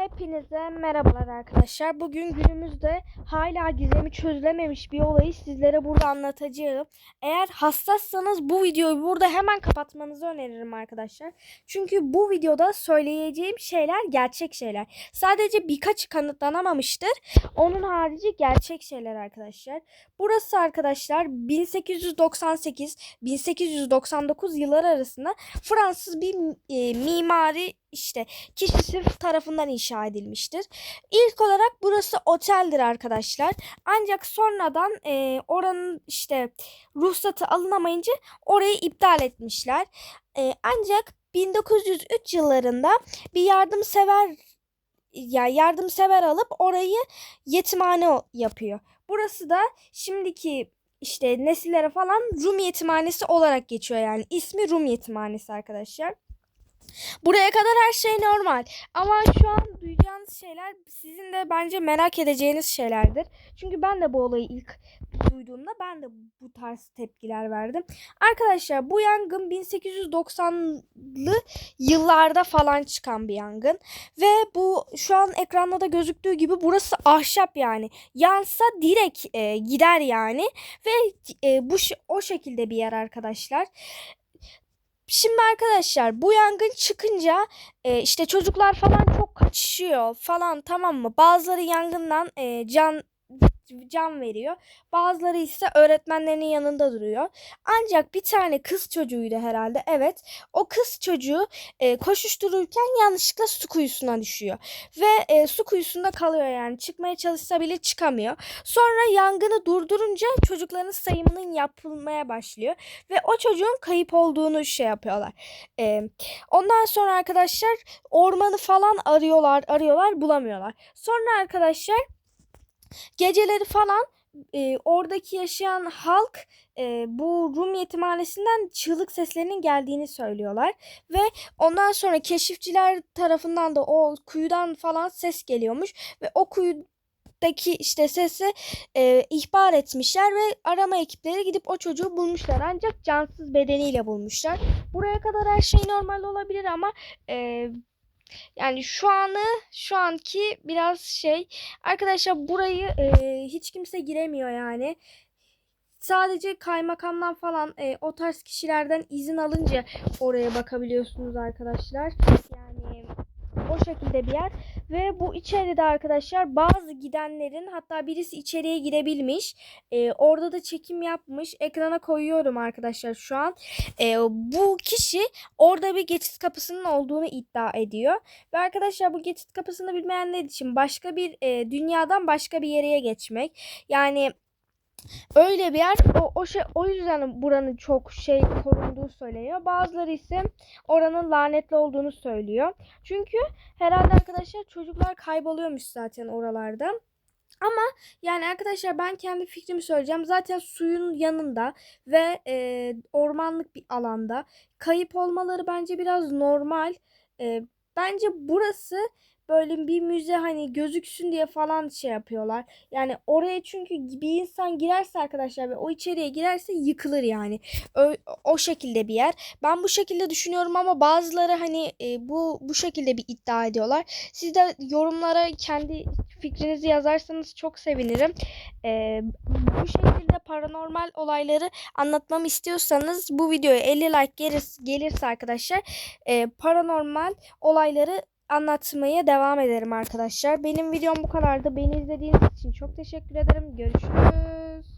Hepinize merhabalar arkadaşlar. Bugün günümüzde hala gizemi çözülememiş bir olayı sizlere burada anlatacağım. Eğer hassassanız bu videoyu burada hemen kapatmanızı öneririm arkadaşlar. Çünkü bu videoda söyleyeceğim şeyler gerçek şeyler. Sadece birkaç kanıtlanamamıştır. Onun harici gerçek şeyler arkadaşlar. Burası arkadaşlar 1898-1899 yılları arasında Fransız bir e, mimari işte kişisi tarafından inşa edilmiştir. İlk olarak burası oteldir arkadaşlar. Ancak sonradan e, oranın işte ruhsatı alınamayınca orayı iptal etmişler. E, ancak 1903 yıllarında bir yardımsever ya yardımsever alıp orayı yetimhane yapıyor. Burası da şimdiki işte nesillere falan Rum yetimhanesi olarak geçiyor yani. ismi Rum yetimhanesi arkadaşlar. Buraya kadar her şey normal. Ama şu an duyacağınız şeyler sizin de bence merak edeceğiniz şeylerdir. Çünkü ben de bu olayı ilk duyduğumda ben de bu tarz tepkiler verdim. Arkadaşlar bu yangın 1890'lı yıllarda falan çıkan bir yangın. Ve bu şu an ekranda da gözüktüğü gibi burası ahşap yani. Yansa direkt e, gider yani. Ve e, bu o şekilde bir yer arkadaşlar. Şimdi arkadaşlar bu yangın çıkınca e, işte çocuklar falan çok kaçışıyor falan tamam mı? Bazıları yangından e, can can veriyor. Bazıları ise öğretmenlerinin yanında duruyor. Ancak bir tane kız çocuğuydu herhalde. Evet. O kız çocuğu e, koşuştururken yanlışlıkla su kuyusuna düşüyor. Ve e, su kuyusunda kalıyor yani. Çıkmaya çalışsa bile çıkamıyor. Sonra yangını durdurunca çocukların sayımının yapılmaya başlıyor. Ve o çocuğun kayıp olduğunu şey yapıyorlar. E, ondan sonra arkadaşlar ormanı falan arıyorlar arıyorlar bulamıyorlar. Sonra arkadaşlar geceleri falan e, oradaki yaşayan halk e, bu Rum yetimhanesinden çığlık seslerinin geldiğini söylüyorlar. Ve ondan sonra keşifçiler tarafından da o kuyudan falan ses geliyormuş. Ve o kuyudaki işte sesi e, ihbar etmişler ve arama ekipleri gidip o çocuğu bulmuşlar. Ancak cansız bedeniyle bulmuşlar. Buraya kadar her şey normal olabilir ama e, yani şu anı şu anki biraz şey arkadaşlar burayı e, hiç kimse giremiyor yani. Sadece kaymakamdan falan e, o tarz kişilerden izin alınca oraya bakabiliyorsunuz arkadaşlar. Yani o şekilde bir yer ve bu içeride arkadaşlar bazı gidenlerin hatta birisi içeriye girebilmiş. E, orada da çekim yapmış. Ekrana koyuyorum arkadaşlar şu an. E, bu kişi orada bir geçit kapısının olduğunu iddia ediyor. Ve arkadaşlar bu geçit kapısını bilmeyenler için başka bir e, dünyadan başka bir yere geçmek. Yani öyle bir yer. O, o şey o yüzden buranın çok şey korunduğu söyleniyor. Bazıları ise oranın lanetli olduğunu söylüyor. Çünkü herhalde arkadaşlar çocuklar kayboluyormuş zaten oralarda. Ama yani arkadaşlar ben kendi fikrimi söyleyeceğim. Zaten suyun yanında ve e, ormanlık bir alanda kayıp olmaları bence biraz normal. E, bence burası böyle bir müze hani gözüksün diye falan şey yapıyorlar. Yani oraya çünkü bir insan girerse arkadaşlar ve o içeriye girerse yıkılır yani. O, o şekilde bir yer. Ben bu şekilde düşünüyorum ama bazıları hani e, bu bu şekilde bir iddia ediyorlar. Siz de yorumlara kendi fikrinizi yazarsanız çok sevinirim. E, bu şekilde paranormal olayları anlatmamı istiyorsanız bu videoya 50 like gelirse, gelirse arkadaşlar e, paranormal olayları anlatmaya devam ederim arkadaşlar. Benim videom bu kadardı. Beni izlediğiniz için çok teşekkür ederim. Görüşürüz.